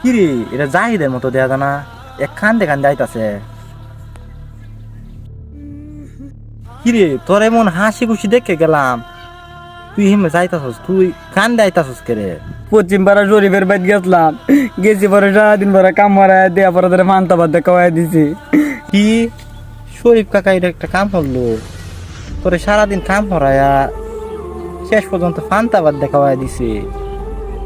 কিরে এটা জাহিদের মতো দেয়া জানা। এক খান দেখান যাইতাছে কিরে তোর এমন হাসি খুশি দেখে গেলাম। তুই হিমে যাইতাছস তুই কান যাইতাছস কে রে পশ্চিম পাড়া শরীফের বাইত গেছিলাম। গেছি পরে সারাদিন পরে কাম মারায় দেয়া পরে ধরে মানতা বাদ খাওয়াই দিছি। কি? শরীফ কাকা এটা একটা কাম করল তোরে সারাদিন কাম করায়া শেষ পর্যন্ত ফান্তা বাদ দেখাওয়া দিছে।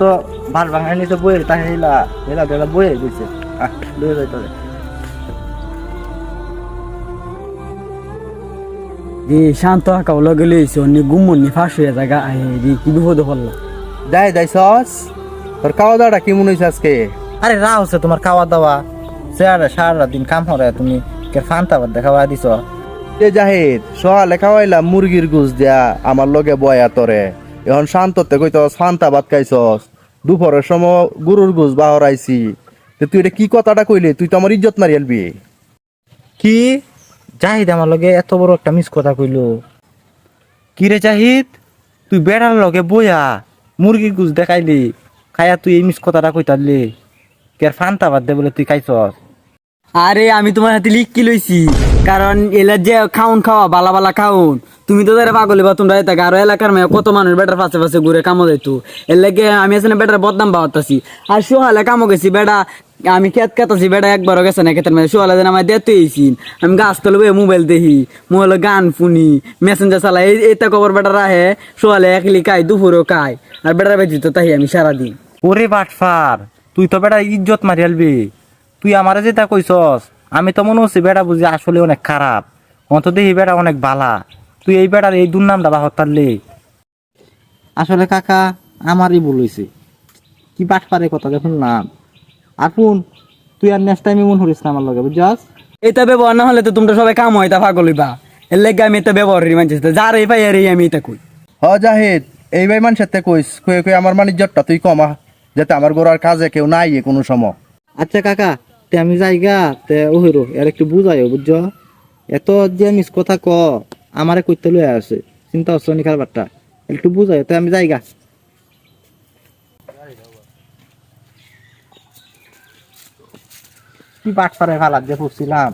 তো বার বাঙালি তো বইয়ের তাই হেলা হেলা বেলা বইয়ে দিছে। আহ লয়ে রে শান্ত কাউ লগে লইছি অন্য গুমনি ফাঁস হয়ে জায়গা আহে রে কি বিপদ হল্লা যাই যাই সস তোর খাওয়া দাওয়াটা কেমন হয়েছে আজকে? আরে রা হচ্ছে তোমার খাওয়া দাওয়া সেরা সারা দিন কাম করে তুমি কে ফান্তা বাদ দেখাওয়া দিছ। এ জাহিদ সকালে খাওয়াইলাম মুরগির গুছ দিয়া আমার লগে বয়া তোরে। এখন শান্ততে কইতস ফান্তা ভাত খাইছস? দুপুরের সময় গরুর গুছ বাহর আইছি তে তুই এটা কি কথাটা কইলি? তুই তো আমার ইজ্জত মারি আলবি কি? জাহিদ আমার লগে এত বড় একটা মিস কথা কইলো। কি রে জাহিদ? তুই বেড়ার লগে বইয়া মুরগি গুজ দেখাইলি খায়া তুই এই মিস কথাটা কইতালি। কে ফান্তা বাদ দে বলে তুই খাইছস? আরে আমি তোমার হাতে লিখ কি লইছি? কারণ এলা যে খাউন খাওয়া বালা বালা খাউন। তুমি তো তারা পাগলি বা তোমরা এটা আরও এলাকার মেয়ে, কত মানুষ বেটার পাশে পাশে ঘুরে কামো যাইতো। এর লাগে আমি আসলে বেটার বদনাম পাওয়াতাছি আর সোহালে কামো গেছি, বেটা, আমি খেত খেতাছি, বেটা, একবারও গেছে না খেতের মেয়ে। সোহালে যেন আমার দেখতে এইছিন আমি গাছ বয়ে মোবাইল দেখি, মোবাইলে গান শুনি, মেসেঞ্জার চালাই এইটা খবর বেটা রাহে, সোহালে একলি খাই দুপুরও খাই আর বেটার বেঁচি তো তাই আমি সারাদিন। ওরে বাটফার তুই তো বেটা ইজ্জত মারি আলবি তুই আমারে যেটা কইছস, আমি তো মনে হচ্ছে বেটা বুঝি আসলে অনেক খারাপ। অন্ত দেখি বেটা অনেক বালা। তুই এই বেটার এই দুর্নামটা বাহর তারলি আসলে কাকা আমারই ভুল হয়েছে কি বাটফারের কথা দেখুন নাম আর শুন তুই আর নেক্সট টাইম এমন করিস না আমার লগে বুঝছস? এটা ব্যবহার না হলে তো তোমরা সবাই কাম হয় তা পাগল হইবা এর লাগে আমি এটা ব্যবহার করি মানছি যার এই পাই আর এই আমি এটা কই। হ জাহিদ এই ভাই মানুষের তে কইস কয়ে কয়ে আমার মানে ইজ্জতটা তুই কমা যাতে আমার গোড়ার কাজে কেউ নাই এ কোনো সময়। আচ্ছা কাকা তে আমি যাইগা তে ওহিরো এর একটু বুঝাইও বুঝছ? এত যে মিস কথা ক আমারে কইতে লয়ে আছে। চিন্তা হচ্ছে নি বার্তা একটু বুঝাই তো আমি যাই যাইগা। কি বাট পারে ফালার দিয়ে পড়ছিলাম?